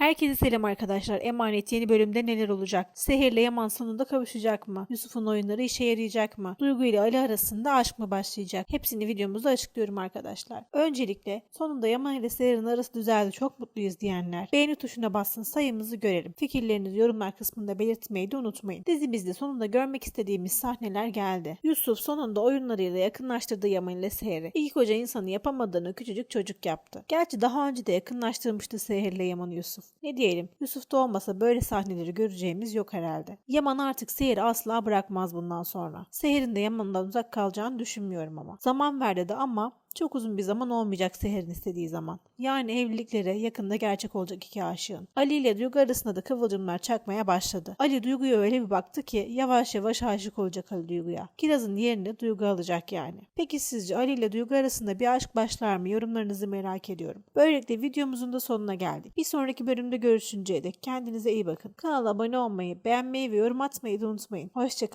Herkese selam arkadaşlar. Emanet yeni bölümde neler olacak? Seher'le Yaman sonunda kavuşacak mı? Yusuf'un oyunları işe yarayacak mı? Duygu ile Ali arasında aşk mı başlayacak? Hepsini videomuzda açıklıyorum arkadaşlar. Öncelikle sonunda Yaman ile Seher'in arası düzeldi çok mutluyuz diyenler beğeni tuşuna bassın sayımızı görelim. Fikirlerinizi yorumlar kısmında belirtmeyi de unutmayın. Dizimizde sonunda görmek istediğimiz sahneler geldi. Yusuf sonunda oyunlarıyla yakınlaştırdı Yaman ile Seher'i. İki koca insanı yapamadığını küçücük çocuk yaptı. Gerçi daha önce de yakınlaştırmıştı Seher ile Yaman'ı Yusuf. Ne diyelim Yusuf da olmasa böyle sahneleri göreceğimiz yok herhalde. Yaman artık Seher'i asla bırakmaz bundan sonra. Seher'in de Yaman'dan uzak kalacağını düşünmüyorum ama. Zaman verdi de ama çok uzun bir zaman olmayacak Seher'in istediği zaman. Yani evlilikleri yakında gerçek olacak iki aşığın. Ali ile Duygu arasında da kıvılcımlar çakmaya başladı. Ali Duygu'ya öyle bir baktı ki yavaş yavaş aşık olacak Ali Duygu'ya. Kiraz'ın yerini Duygu alacak yani. Peki sizce Ali ile Duygu arasında bir aşk başlar mı? Yorumlarınızı merak ediyorum. Böylelikle videomuzun da sonuna geldik. Bir sonraki bölümde görüşünceye dek kendinize iyi bakın. Kanala abone olmayı, beğenmeyi ve yorum atmayı da unutmayın. Hoşçakalın.